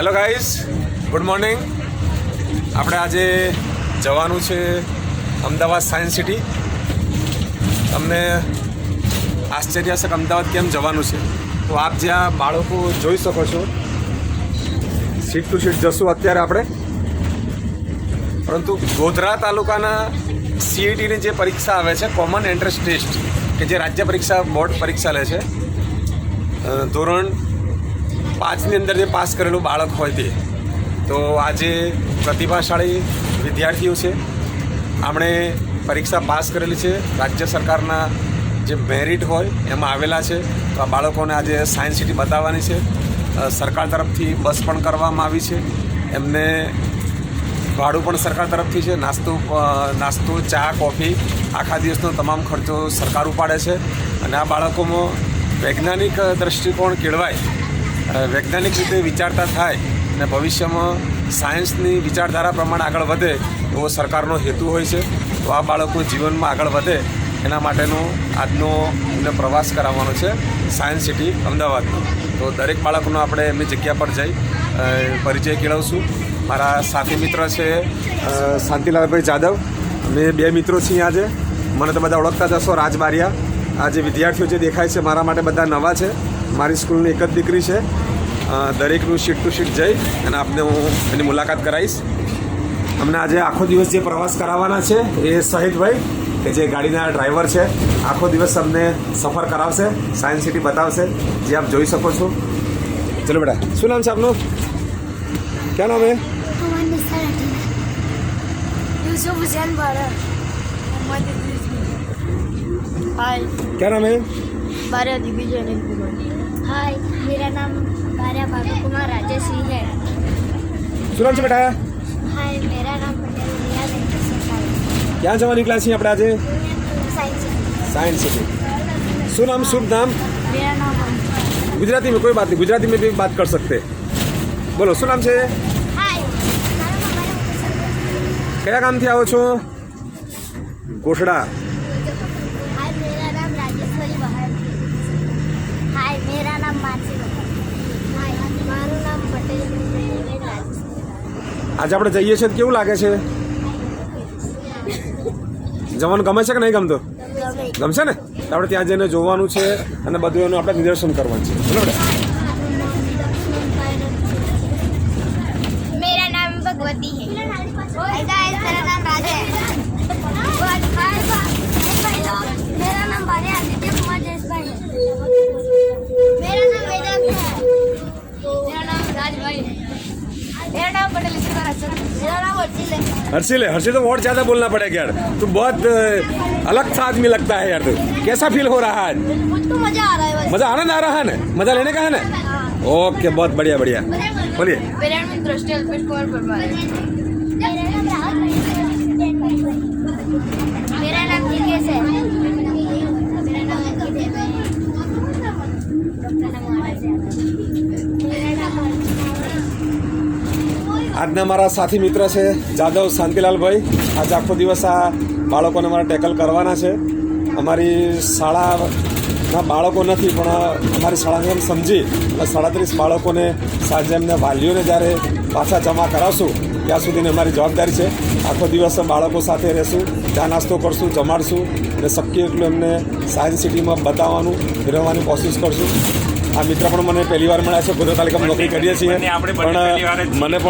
Hello guys good morning આપણે આજે જવાનું છે અમદાવાદ સાયન્સ સિટી તમને આશ્ચર્ય છે કે અમદાવાદ કેમ જવાનું છે. તો આપ જ્યાં બાળકો જોઈ શકો છો સીટ ટુ સીટ જશું અત્યારે આપણે. પરંતુ ગોધરા તાલુકાના સીઈટીની જે પરીક્ષા આવે છે કોમન એન્ટ્રન્સ ટેસ્ટ કે જે રાજ્ય પરીક્ષા બોર્ડ પરીક્ષા લે છે ધોરણ પાંચની અંદર જે પાસ કરેલું બાળક હોય તે. તો આજે પ્રતિભાશાળી વિદ્યાર્થીઓ છે. આમણે પરીક્ષા પાસ કરેલી છે. રાજ્ય સરકારના જે મેરિટ હોય એમાં આવેલા છે. તો આ બાળકોને આજે સાયન્સ સિટી બતાવવાની છે. સરકાર તરફથી બસ પણ કરવામાં આવી છે. એમને ભાડું પણ સરકાર તરફથી છે. નાસ્તો નાસ્તો, ચા, કોફી આખા દિવસનો તમામ ખર્ચો સરકાર ઉપાડે છે. અને આ બાળકોમાં વૈજ્ઞાનિક દૃષ્ટિકોણ કેળવાય વૈજ્ઞાનિક રીતે વિચારતા થાય અને ભવિષ્યમાં સાયન્સની વિચારધારા પ્રમાણે આગળ વધે એવો સરકારનો હેતુ હોય છે, તો આ બાળકો જીવનમાં આગળ વધે એના માટેનો આજનો એમને પ્રવાસ કરાવવાનો છે સાયન્સ સિટી અમદાવાદનો. તો દરેક બાળકનો આપણે એમની જગ્યા પર જઈ પરિચય કેળવશું. મારા સાથી મિત્ર છે શાંતિલાલભાઈ જાદવ. અમે બે મિત્રો છીએ આજે. મને તો બધા ઓળખતા જ હશો, રાજ આ જે વિદ્યાર્થીઓ જે દેખાય છે, મારા માટે બધા નવા છે. મારી સ્કૂલની એક જ દીકરી છે. દરેકનું શીટ ટુ શીટ જઈ અને આપને હું એની મુલાકાત કરાવીશ. અમને આજે આખો દિવસ જે પ્રવાસ કરાવવાના છે એ શહીદભાઈ કે જે ગાડીના ડ્રાઈવર છે આખો દિવસ અમને સફર કરાવશે સાયન્સ સિટી બતાવશે જે આપ જોઈ શકો છો. ચલો બેટા શું નામ છે આપનું? ક્યાં નામ હે? ક્યાં નામ હે? हुसैन बारा मोहम्मद इद्रिस हाय क्या नाम है बारा दिग्विजय अनिल कुमार हाय मेरा नाम बारा भानु कुमार राजश्री है શું નામ છે બેટા हाय मेरा नाम पटेल रियाज है ક્યાં જવા નીકળ્યા છીએ આપણે આજે साइंस साइंस सिटी શું નામ શુભ નામ मेरा नाम अमित। ગુજરાતી में कोई बात नहीं गुजराती में भी बात कर सकते हैं બોલો શું નામ છે हाय કયા ગામથી આવો છો ગોઠડા આજે આપણે જઈએ છીએ તો કેવું લાગે છે જવાનું ગમે છે કે નહીં ગમતું ગમશે ને તો આપણે ત્યાં જઈને જોવાનું છે અને બધું એનું આપણે નિદર્શન કરવાનું છે બરાબર मेरा नाम भगवती है गाइस मेरा नाम राजा है मेरा नाम भार्या आदित्य कुमार जयसवाल है मेरा नाम वेदांत है मेरा नाम राजभाई है मेरा नाम पटेल हर्षिल है हर्षिल तो बहुत ज़्यादा बोलना पड़ेगा यार। तू बहुत अलग सा आदमी लगता है यार तू। कैसा फील हो रहा है? आज मुझको मज़ा आ रहा है मज़ा आनंद आ रहा है ना? मज़ा लेने का है ना? ओके बहुत बढ़िया बढ़िया। बोलिए। मेरा नाम है। આજના મારા સાથી મિત્ર છે જાદવ શાંતિલાલભાઈ. આજે આખો દિવસ આ બાળકોને મારે ટેકલ કરવાના છે. અમારી શાળાના બાળકો નથી પણ અમારી શાળાને એમ સમજી અને સાડત્રીસ બાળકોને સાંજે એમને વાલીઓને જ્યારે પાછા જમા કરાવશું ત્યાં સુધીની અમારી જવાબદારી છે. આખો દિવસ બાળકો સાથે રહેશું ચા નાસ્તો કરશું જમાડશું અને શક્ય એટલું એમને સાયન્સ સિટીમાં બતાવવાનું ફેરવવાની કોશિશ કરશું. આ મિત્ર પણ મને પહેલી વાર મળ્યા છે. ગોધરા તાલુકામાં નોકરી કરીએ છીએ. પણ મને પણ